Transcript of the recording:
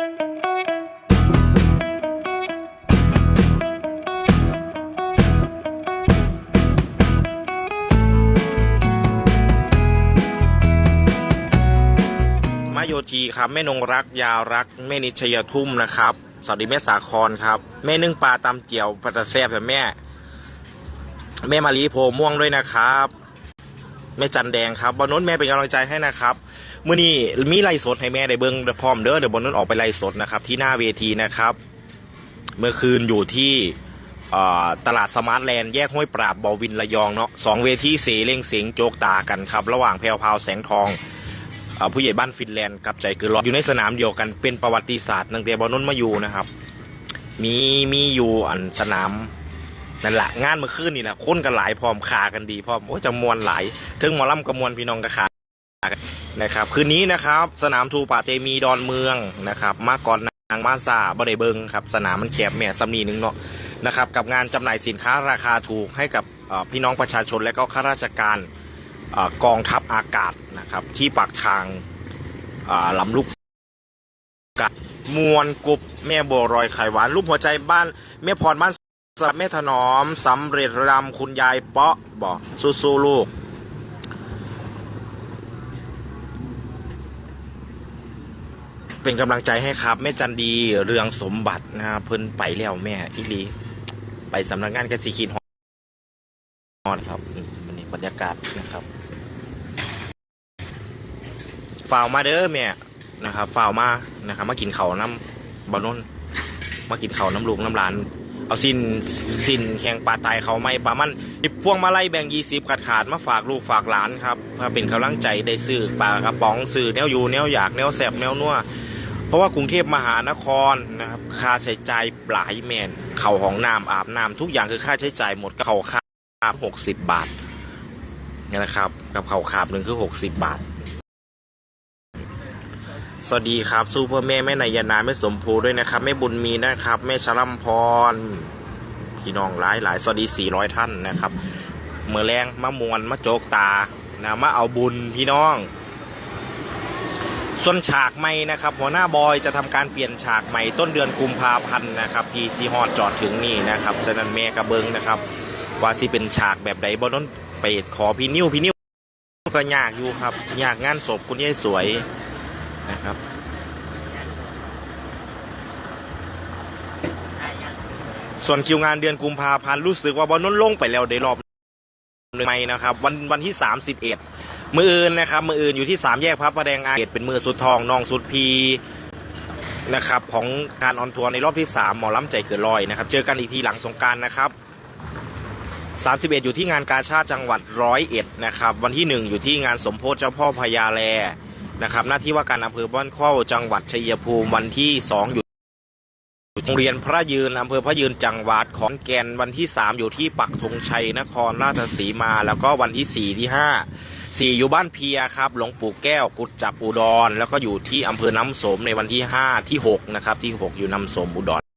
มาโยทีครับแม่นงรักยาวรักแม่นิชยทุ่มนะครับสวัสดีแม่สาครครับ แม่นึ่งปลาตำเจียวปลาตะแซบแต่แม่ แม่มารีโพม่วงด้วยนะครับ แม่จันแดงครับบอลนุนแม่เป็นกำลังใจให้นะครับมื่อนี้มีไล่สดให้แม่ได้เบิ้งพร้อมเด้อเดี๋ยวบอลนุนออกไปไล่สดนะครับที่หน้าเวทีนะครับ เมื่อคืนอยู่ที่ตลาดสมาร์ทแลนด์แยกห้วยปราบบอวินระยองเนาะสองเวทีเสเล่งเสียงโจกตากันครับ ระหว่างแพรวพาวแสงทองอผู้ใหญ่บ้านฟินแลนด์กับใจเกินร้อยอยู่ในสนามเดียวกันเป็นประวัติศาสตร์ตั้งแต่บอลนนมาอยู่นะครับ มีมีอยู่อันสนาม นั่นแหละงานเมื่อคืนนี่แหละคนกันหลายพร้อมขากันดีพร้อมโอ้จะมวนหลายถึงหมอลำกระมวลพี่น้องกระขานนะครับคืนนี้นะครับ สนามทูปาเตมีดอนเมืองนะครับ มาก่อนนางมาซาบริเบิงครับสนามมันแคบแม่สำนีหนึ่งเนาะนะครับกับงานจำหน่ายสินค้าราคาถูกให้กับพี่น้องประชาชนและก็ข้าราชการอกองทัพอากาศนะครับ ที่ปากทางอ่าลำลูกกามวลกุบแม่บัวรอยไข่หวานรูปหัวใจบ้านแม่พรบ้าน สับแม่ถนอมสำเร็จรำคุณยายเปาะบอกสู้ๆลูก เป็นกำลังใจให้ครับ แม่จันดีเรืองสมบัตินะครับเพิ่นไปแล้วแม่อีลีไปสำนักงานกสีขีดฮอนครับนนี้บรรยากาศนะครับฝ่าวมาเด้อแม่นะครับฝ่าวมานะครับมากินเขาน้ำบานนมากินเขาน้ำลูกน้ำหลาน เอาสินสินแข่งปลาตายเขาไม่ปลามันหยิบพวงมาลัยแบ่งยี่สิบขาดขาดมาฝากลูกฝากหลานครับเพื่อเป็นกำลังใจได้ซื้อปลากระป๋องซื้อแนวอยู่แนวอยากแนวแสบแนวนัวเพราะว่ากรุงเทพมหานครนะครับค่าใช้จ่ายหลายแมนเข่าของน้ำอาบน้ำทุกอย่างคือค่าใช้จ่ายหมดก็เข่าค่าหกสิบบาทเนี่ยนะครับกับเข่าขาบหนึ่งคือหกสิบบาท สวัสดีครับซูเปอร์แม่แม่นายนาแม่สมภูด้วยนะครับแม่บุญมีนะครับแม่ชลัมพร พี่น้องหลายหลายสวัสดี 400 ท่านนะครับเมื่อแรงมามวนมาโจกตานะมาเอาบุญพี่น้องส่วนฉากใหม่นะครับ หัวหน้าบอยจะทำการเปลี่ยนฉากใหม่ต้นเดือนกุมภาพันธ์นะครับ ที่ซีฮอดจอดถึงนี่นะครับฉะนั้นแม่กระเบิงนะครับ ว่าสิเป็นฉากแบบใดบนนั้นไปขอพี่นิ้วพี่นิ้วก็ยากอยู่ครับยากงานศพคุณยายสวย นะครับส่วนคิวงานเดือนกุมภาพันธ์รู้สึกว่าบอลนุ่นลงไปแล้วได้รอบหนึ่งไหมนะครับ วันวันที่ 31 มืออื่นนะครับมืออื่นอยู่ที่สามแยกพระประแดงอาเกตเป็นมือสุดทองน้องสุดพีนะครับของการออนทัวร์ในรอบที่ 3 หมอล้ำใจเกิดลอยนะครับ เจอกันอีกทีหลังสงการนะครับ 31 อยู่ที่งานกาชาติจังหวัดร้อยเอ็ดนะครับ วันที่ 1 อยู่ที่งานสมโพธิเจ้าพ่อพญาแล นะครับ หน้าที่ว่าการอำเภอบ้านเข้าจังหวัดชัยภูมิวันที่สองอยู่โรงเรียนพระยืนอำเภอพระยืนจังหวัดขอนแก่นวันที่สามอยู่ที่ปักธงชัยนครราชสีมา แล้วก็วันที่สี่ที่ห้าสี่อยู่บ้านเพียครับหลวงปู่แก้วกุดจับอุดร แล้วก็อยู่ที่อำเภอน้ำสมในวันที่ห้าที่หกนะครับที่หกอยู่น้ำสมอุดร